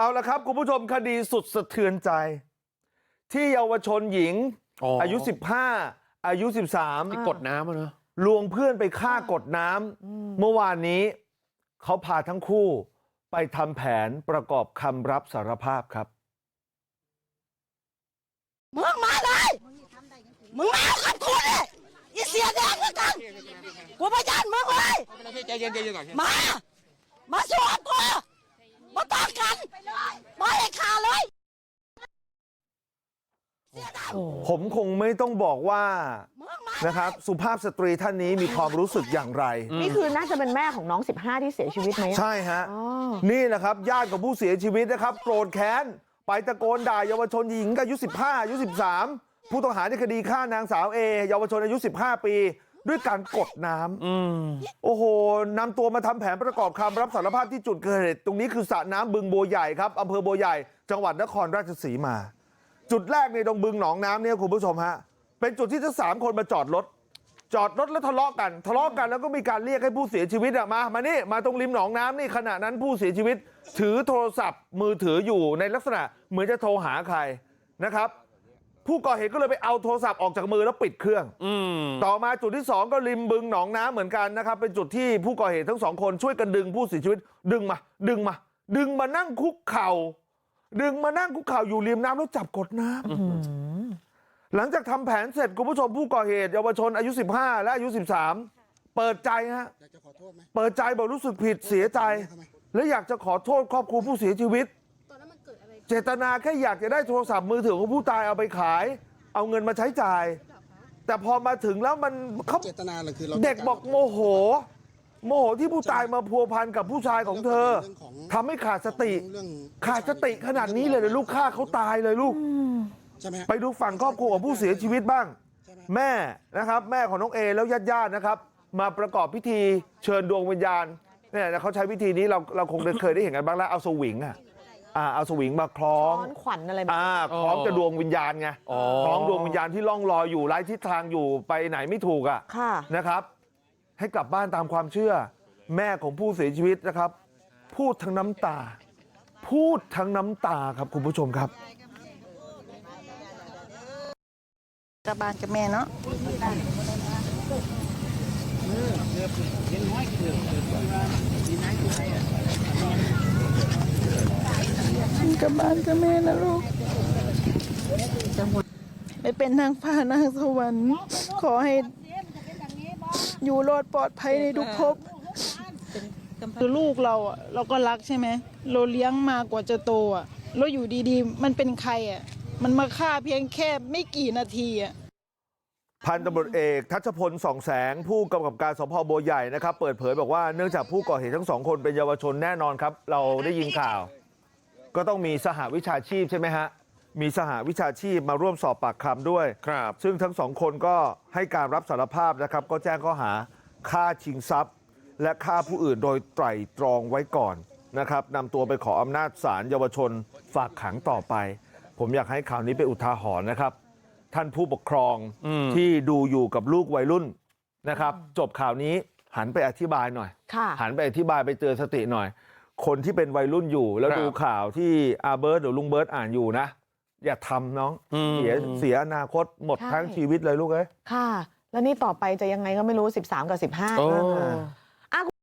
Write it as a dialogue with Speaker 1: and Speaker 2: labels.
Speaker 1: เอาละครับคุณผู้ชมคดีสุดสะเทือนใจที่เยาวชนหญิง
Speaker 2: อ๋ออ
Speaker 1: อายุ15อายุ13
Speaker 2: ที่กดน้ำอะเนอะ
Speaker 1: ลวงเพื่อนไปฆ่ากดน้ำเมื่อวานนี้เขาพาทั้งคู่ไปทำแผนประกอบคำรับสารภาพครับ
Speaker 3: มึงมาเลยมึงมาเอากับกูเลยอีเสียแดงแล้วกันกูพยานมึงเลย
Speaker 4: ใจเย็นใจเย็นก่อน
Speaker 3: มา มาสอบกูมาต่อกันมาให้ขาเลย
Speaker 1: ผมคงไม่ต้องบอกว่า
Speaker 3: มึงมา
Speaker 1: นะครับสุภาพสตรีท่านนี้มีความรู้สึกอย่างไร
Speaker 5: นี่คือน่าจะเป็นแม่ของน้อง15ที่เสียชีวิตไหมอะ
Speaker 1: ใช่ฮะ
Speaker 5: อ๋อ
Speaker 1: นี่แหละครับญาติของผู้เสียชีวิตนะครับโกรธแค้นไปตะโกนด่าเยาวชนหญิงอายุ15อายุ13ผู้ต้องหาในคดีฆ่านางสาวเอเยาวชนอายุ 15 ปีด้วยการกดน้ำ
Speaker 2: อืม
Speaker 1: โอ้โหนำตัวมาทำแผนประกอบคำรับสารภาพที่จุดเกิดเหตุตรงนี้คือสระน้ำบึงบัวใหญ่ครับอำเภอบัวใหญ่ จังหวัดนครราชสีมา จุดแรกในตรงบึงหนองน้ำเนี่ยคุณผู้ชมฮะเป็นจุดที่ทั้งสามคนมาจอดรถจอดรถแล้วทะเลาะกันทะเลาะกันแล้วก็มีการเรียกให้ผู้เสียชีวิตมามานี่มาตรงริมหนองน้ำนี่ขณะนั้นผู้เสียชีวิตถือโทรศัพท์มือถืออยู่ในลักษณะเหมือนจะโทรหาใครนะครับ ผู้ก่อเหตุก็เลยไปเอาโทรศัพท์ออกจากมือแล้วปิดเครื่อง
Speaker 2: อื
Speaker 1: ต่อมาจุดที่ 2 ก็ริมบึงหนองน้ำเหมือนกันนะครับ เป็นจุดที่ผู้ก่อเหตุทั้งสองคนช่วยกันดึงผู้เสียชีวิตดึงมา ดึงมา ดึงมานั่งคุกเข่า ดึงมานั่งคุกเข่าอยู่ริมน้ำแล้วจับกดน้ำหลังจากทำแผนเสร็จคุณผู้ชมผู้ก่อเหตุเยาวชนอายุ15และอายุ13เปิดใจฮะ
Speaker 4: อยากจะขอโทษไหม
Speaker 1: เปิดใจบอกรู้สึกผิดเสียใจ และอยากจะขอโทษครอบครัวผู้เสียชีวิต เจตนาแค่อยากจะได้โทรศัพท์มือถือของผู้ตายเอาไปขาย เอาเงินมาใช้จ่าย แต่พอมาถึงแล้วมันเขา
Speaker 4: เจตนาเราคือเรา
Speaker 1: เด็กบอกโมโห โมโหที่ผู้ตายมาพัวพันกับผู้ชายของเธอทำให้ขาดสติ
Speaker 4: เรื่อง
Speaker 1: ขาดสติขนาดนี้เลยเลยลูกฆ่าเขาตายเลยลูก
Speaker 4: ใช่ไหมฮะ
Speaker 1: ไปดูฝั่งครอบครัวของผู้เสียชีวิตบ้าง
Speaker 4: ใช่ไหม
Speaker 1: แม่นะครับ แม่ของน้องเอแล้วญาติญาติๆนะครับ มาประกอบพิธีเชิญดวงวิญญาณเนี่ยเขาใช้วิธีนี้เราเราคงเคยได้เห็นกันบ้างแล้วเอาสวิงอะอ่าเอาสวิงมาคล้อง
Speaker 5: ซ้อนขวัญอะไรแบบ
Speaker 1: อ่าคล้องจะดวงวิญญาณไง
Speaker 2: อ๋อ
Speaker 1: คล้องดวงวิญญาณที่ล่องลอยอยู่ไร้ทิศทางอยู่ไปไหนไม่ถูกอะ
Speaker 5: ค่ะ
Speaker 1: นะครับ ให้กลับบ้านตามความเชื่อแม่ของผู้เสียชีวิตนะครับพูดทั้งน้ำตาพูดทั้งน้ำตาครับคุณผู้ชมครับ
Speaker 6: อให้อยู่รอดปลอดภัยในทุกภพคือลูกเราอะเราก็รักใช่ไหมเราเลี้ยงมากว่าจะโตอะเราอยู่ดีๆ มันเป็นใครอะมันมาฆ่าเพียงแค่ไม่กี่นาทีอะ
Speaker 1: พันตำรวจเอก ทัชพลส่องแสง ผู้กำกับการสพบัวใหญ่นะครับ เปิดเผยบอกว่าเนื่องจากผู้ก่อเหตุทั้งสองคนเป็นเยาวชนแน่นอนครับ เราได้ยินข่าว ก็ต้องมีสหวิชาชีพใช่ไหมฮะ มีสหวิชาชีพมาร่วมสอบปากคำด้วย
Speaker 2: ครับ
Speaker 1: ซึ่งทั้งสองคนก็ให้การรับสารภาพนะครับก็แจ้งข้อหาฆ่าชิงทรัพย์ และฆ่าผู้อื่นโดยไตร่ตรองไว้ก่อนนะครับนำตัวไปขออำนาจศาลเยาวชนฝากขังต่อไป ผมอยากให้ข่าวนี้เป็นอุทาหรณ์นะครับ ท่านผู้ปกครอง
Speaker 2: อืม
Speaker 1: ที่ดูอยู่กับลูกวัยรุ่นนะครับ จบข่าวนี้หันไปอธิบายหน่อย
Speaker 5: ค่ะ
Speaker 1: หันไปอธิบายไปเตือนสติหน่อย คนที่เป็นวัยรุ่นอยู่แล้ว
Speaker 2: ครับ
Speaker 1: ดูข่าวที่อาเบิร์ตหรือลุงเบิร์ตอ่านอยู่นะ อย่าทำน้อง
Speaker 2: อืม
Speaker 1: เสียเสียอนาคตหมด
Speaker 5: ใช่
Speaker 1: ทั้งชีวิตเลยลูกเอ้ย
Speaker 5: ค่ะแล้วนี่ต่อไปจะยังไงก็ไม่รู้13กับ15
Speaker 2: โอ้
Speaker 5: นะ